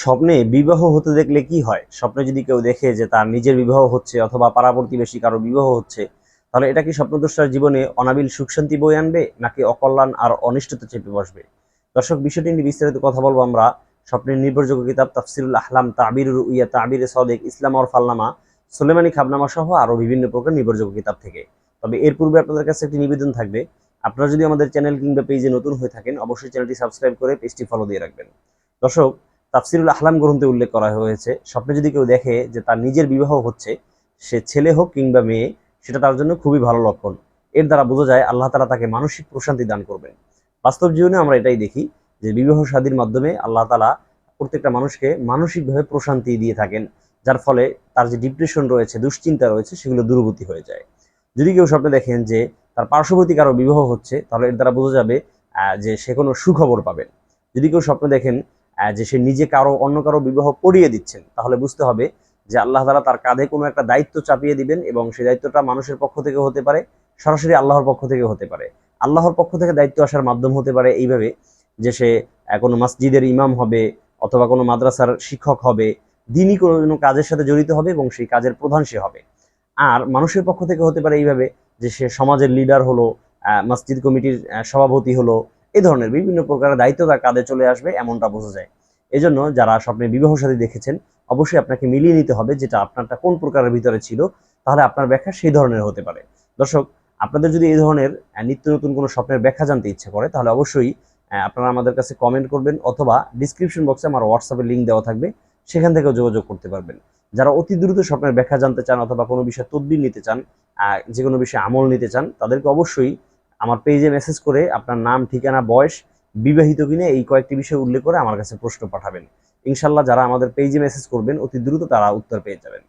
স্বপ্নে বিবাহ হতে দেখলে কি হয়? স্বপ্নে যদি কেউ দেখে যে তার নিজের বিবাহ হচ্ছে অথবা পাড়া প্রতিবেশী কারও বিবাহ হচ্ছে, তাহলে এটা কি স্বপ্নদোষার জীবনে অনাবিল সুখ শান্তি বই আনবে নাকি অকল্যাণ আর অনিষ্টতা চেপে বসবে? দর্শক, বিষয়টি নিয়ে বিস্তারিত কথা বলব আমরা স্বপ্নের নির্ভরযোগ্য কিতাব তাফসিরুল আহলাম তাবির উইয়া তাবির সদেক, ইসলাম আর ফাল্লামা সুলেমানি খাবনামা সহ আরও বিভিন্ন প্রকার নির্ভরযোগ্য কিতাব থেকে। তবে এর পূর্বে আপনাদের কাছে একটি নিবেদন থাকবে। আপনারা যদি আমাদের চ্যানেল কিংবা পেজে নতুন হয়ে থাকেন, অবশ্যই চ্যানেলটি সাবস্ক্রাইব করে পেজটি ফলো দিয়ে রাখবেন। দর্শক তাফসিরুল আহলাম গ্রন্থে উল্লেখ করা হয়েছে, স্বপ্নে যদি কেউ দেখে যে তার নিজের বিবাহ হচ্ছে, সে ছেলে হোক কিংবা মেয়ে, সেটা তার জন্য খুবই ভালো লক্ষণ। এর দ্বারা বোঝা যায় আল্লাহ তালা তাকে মানসিক প্রশান্তি দান করবেন। বাস্তব জীবনে আমরা এটাই দেখি যে বিবাহ শাদীর মাধ্যমে আল্লাহ তালা প্রত্যেকটা মানুষকে মানসিকভাবে প্রশান্তি দিয়ে থাকেন, যার ফলে তার যে ডিপ্রেশন রয়েছে, দুশ্চিন্তা রয়েছে, সেগুলো দূরবর্তী হয়ে যায়। যদি কেউ স্বপ্নে দেখেন যে তার পার্শ্ববর্তী কারও বিবাহ হচ্ছে, তাহলে এর দ্বারা বোঝা যাবে যে সে কোনো সুখবর পাবেন যদি কেউ স্বপ্নে দেখেন যে সে নিজে কারও, অন্য কারও বিবাহ করিয়ে দিচ্ছেন, তাহলে বুঝতে হবে যে আল্লাহ তালা তার কাঁধে কোনো একটা দায়িত্ব চাপিয়ে দিবেন এবং সেই দায়িত্বটা মানুষের পক্ষ থেকে হতে পারে, সরাসরি আল্লাহর পক্ষ থেকে হতে পারে। আল্লাহর পক্ষ থেকে দায়িত্ব আসার মাধ্যম হতে পারে এইভাবে যে সে কোনো মসজিদের ইমাম হবে অথবা কোনো মাদ্রাসার শিক্ষক হবে, দিনই কোনো কাজের সাথে জড়িত হবে এবং সেই কাজের প্রধান সে হবে। আর মানুষের পক্ষ থেকে হতে পারে এইভাবে যে সে সমাজের লিডার হলো মসজিদ কমিটির সভাপতি হলো এই ধরনের বিভিন্ন প্রকারের দায়িত্ব তার কাঁধে চলে আসবে, এমনটা বোঝা যায়। এজন্য যারা স্বপ্নে বিবাহ সাথী দেখেছেন, অবশ্যই আপনাকে মিলিয়ে নিতে হবে যেটা আপনারটা কোন প্রকারের ভিতরে ছিল, তাহলে আপনার ব্যাখ্যা সেই ধরনের হতে পারে। দর্শক, আপনাদের যদি এই ধরনের নিত্য নতুন কোনো স্বপ্নের ব্যাখ্যা জানতে ইচ্ছে করে, তাহলে অবশ্যই আপনারা আমাদের কাছে কমেন্ট করবেন অথবা ডিসক্রিপশন বক্সে আমার হোয়াটসঅ্যাপে লিঙ্ক দেওয়া থাকবে, সেখান থেকেও যোগাযোগ করতে পারবেন। যারা অতি দ্রুত স্বপ্নের ব্যাখ্যা জানতে চান অথবা কোনো বিষয়ে তদবির নিতে চান যে কোনো বিষয়ে আমল নিতে চান, তাদেরকে অবশ্যই আমার পেজে মেসেজ করে আপনার নাম, ঠিকানা, বয়স বিবাহিত কিনে এই কয়েকটি বিষয় উল্লেখ করে আমার কাছে প্রশ্ন পাঠাবেন। ইনশাল্লাহ যারা আমাদের পেজে মেসেজ করবেন, অতি দ্রুত তারা উত্তর পেয়ে যাবেন।